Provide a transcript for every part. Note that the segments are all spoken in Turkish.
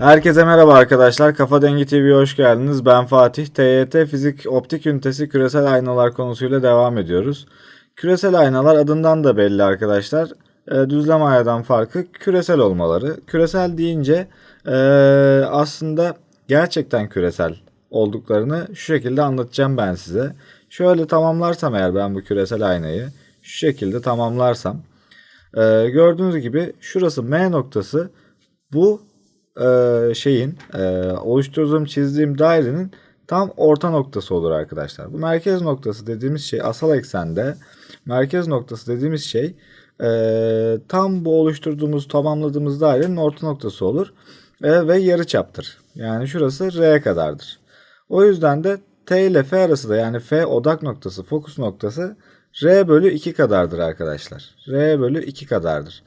Herkese merhaba arkadaşlar. Kafa Dengi TV'ye hoş geldiniz. Ben Fatih. TYT Fizik Optik Ünitesi küresel aynalar konusuyla devam ediyoruz. Küresel aynalar adından da belli arkadaşlar. E, düzlem aynadan farkı küresel olmaları. Küresel deyince e, aslında gerçekten küresel olduklarını şu şekilde anlatacağım ben size. Şöyle tamamlarsam eğer ben bu küresel aynayı şu şekilde tamamlarsam e, gördüğünüz gibi şurası M noktası bu e, şeyin e, oluşturduğum çizdiğim dairenin tam orta noktası olur arkadaşlar. Bu merkez noktası dediğimiz şey asal eksende merkez noktası dediğimiz şey e, tam bu oluşturduğumuz tamamladığımız dairenin orta noktası olur e, ve yarı çaptır. Yani şurası R kadardır. O yüzden de T ile F arası da yani F odak noktası, fokus noktası R bölü 2 kadardır arkadaşlar. R bölü 2 kadardır.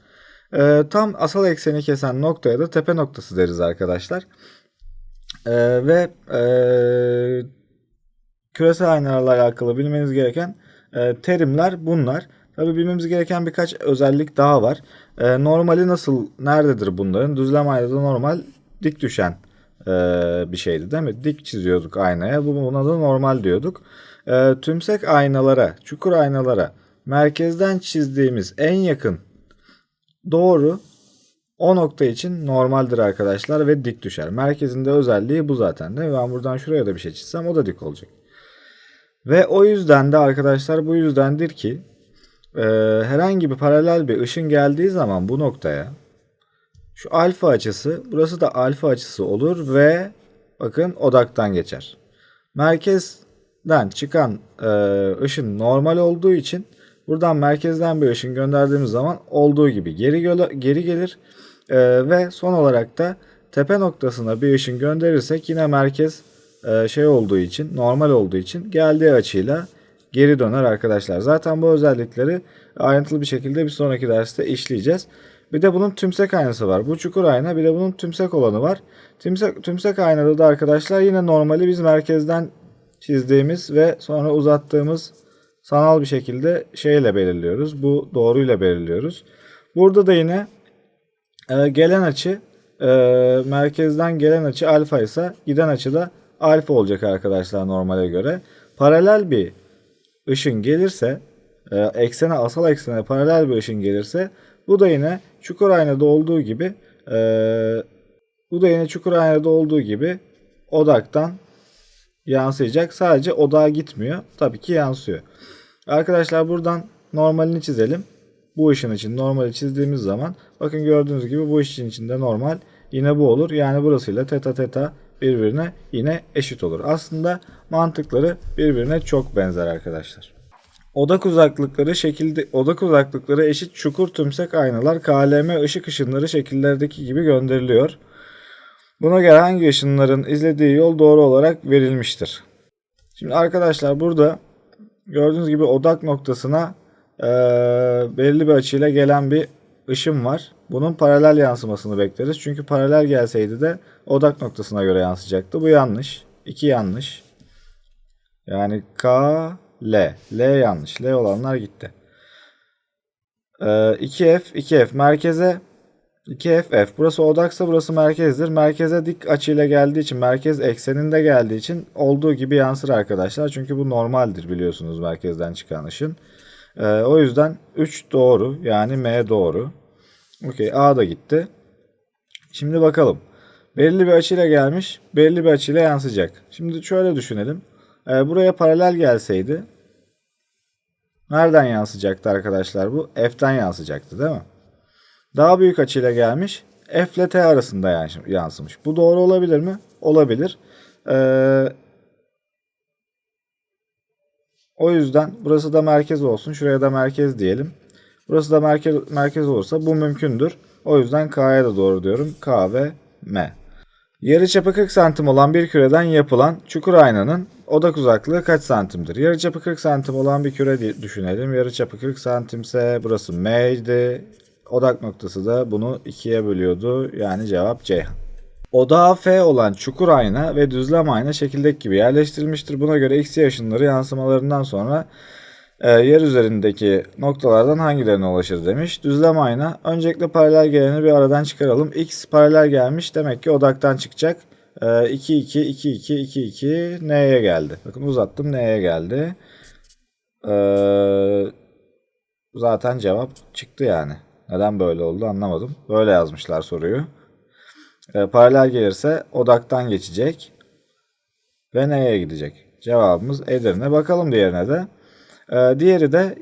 Ee, tam asal ekseni kesen noktaya da tepe noktası deriz arkadaşlar. Ee, ve e, küresel aynalarla alakalı bilmeniz gereken e, terimler bunlar. Tabi bilmemiz gereken birkaç özellik daha var. E, normali nasıl, nerededir bunların? Düzlem aynada normal dik düşen e, bir şeydi değil mi? Dik çiziyorduk aynaya. Bu buna da normal diyorduk. E, tümsek aynalara, çukur aynalara merkezden çizdiğimiz en yakın doğru o nokta için normaldir arkadaşlar ve dik düşer. Merkezinde özelliği bu zaten mi? Ben buradan şuraya da bir şey çizsem o da dik olacak. Ve o yüzden de arkadaşlar bu yüzdendir ki e, herhangi bir paralel bir ışın geldiği zaman bu noktaya şu alfa açısı burası da alfa açısı olur ve bakın odaktan geçer. Merkezden çıkan e, ışın normal olduğu için buradan merkezden bir ışın gönderdiğimiz zaman olduğu gibi geri, geri gelir e, ve son olarak da tepe noktasına bir ışın gönderirsek yine merkez e, şey olduğu için normal olduğu için geldiği açıyla geri döner arkadaşlar. Zaten bu özellikleri ayrıntılı bir şekilde bir sonraki derste işleyeceğiz. Bir de bunun tümsek aynası var. Bu çukur ayna bir de bunun tümsek olanı var. Tümsek, tümsek aynada da arkadaşlar yine normali biz merkezden çizdiğimiz ve sonra uzattığımız sanal bir şekilde şeyle belirliyoruz. Bu doğruyla belirliyoruz. Burada da yine e, gelen açı e, merkezden gelen açı alfa ise giden açı da alfa olacak arkadaşlar normale göre. Paralel bir ışın gelirse e, eksene asal eksene paralel bir ışın gelirse bu da yine çukur aynada olduğu gibi e, bu da yine çukur aynada olduğu gibi odaktan yansıyacak. Sadece odağa gitmiyor. Tabii ki yansıyor. Arkadaşlar buradan normalini çizelim. Bu ışın için normali çizdiğimiz zaman bakın gördüğünüz gibi bu ışın içinde normal yine bu olur. Yani burasıyla teta teta birbirine yine eşit olur. Aslında mantıkları birbirine çok benzer arkadaşlar. Odak uzaklıkları şekilde odak uzaklıkları eşit çukur tümsek aynalar KLM ışık ışınları şekillerdeki gibi gönderiliyor. Buna göre hangi ışınların izlediği yol doğru olarak verilmiştir. Şimdi arkadaşlar burada gördüğünüz gibi odak noktasına e, belirli bir açıyla gelen bir ışın var. Bunun paralel yansımasını bekleriz. Çünkü paralel gelseydi de odak noktasına göre yansıyacaktı. Bu yanlış. 2 yanlış. Yani K, L. L yanlış. L olanlar gitti. Ee, 2F, 2F. Merkeze 2FF. Burası odaksa burası merkezdir. Merkeze dik açıyla geldiği için, merkez ekseninde geldiği için olduğu gibi yansır arkadaşlar. Çünkü bu normaldir biliyorsunuz merkezden çıkan ışın. Ee, o yüzden 3 doğru. Yani M doğru. Okey. A da gitti. Şimdi bakalım. Belirli bir açıyla gelmiş. Belirli bir açıyla yansıyacak. Şimdi şöyle düşünelim. Ee, buraya paralel gelseydi nereden yansıyacaktı arkadaşlar bu? F'ten yansıyacaktı değil mi? Daha büyük açıyla gelmiş. F ile T arasında yansımış. Bu doğru olabilir mi? Olabilir. Ee, o yüzden burası da merkez olsun. Şuraya da merkez diyelim. Burası da merkez, merkez olursa bu mümkündür. O yüzden K'ya da doğru diyorum. K ve M. Yarıçapı 40 santim olan bir küreden yapılan çukur aynanın odak uzaklığı kaç santimdir? Yarıçapı 40 santim olan bir küre düşünelim. Yarıçapı 40 santimse burası M'ydi. Odak noktası da bunu ikiye bölüyordu. Yani cevap Ceyhan. Odağı F olan çukur ayna ve düzlem ayna şekildeki gibi yerleştirilmiştir. Buna göre X ışınları yansımalarından sonra Ee, yer üzerindeki noktalardan hangilerine ulaşır demiş. Düzlem ayna. Öncelikle paralel geleni bir aradan çıkaralım. X paralel gelmiş. Demek ki odaktan çıkacak. Ee, 2 2 2 2 2 2 N'ye geldi. Bakın uzattım N'ye geldi. Ee, zaten cevap çıktı yani. Neden böyle oldu anlamadım. Böyle yazmışlar soruyu. Ee, paralel gelirse odaktan geçecek. Ve neye gidecek? Cevabımız Edirne. Bakalım diğerine de. Ee, diğeri de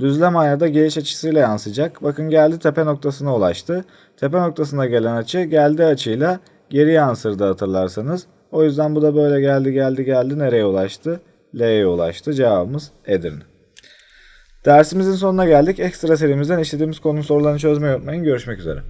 düzlem aynada geliş açısıyla yansıyacak. Bakın geldi tepe noktasına ulaştı. Tepe noktasına gelen açı geldi açıyla geri yansırdı hatırlarsanız. O yüzden bu da böyle geldi geldi geldi nereye ulaştı? L'ye ulaştı. Cevabımız Edirne. Dersimizin sonuna geldik. Ekstra serimizden işlediğimiz konunun sorularını çözmeyi unutmayın. Görüşmek üzere.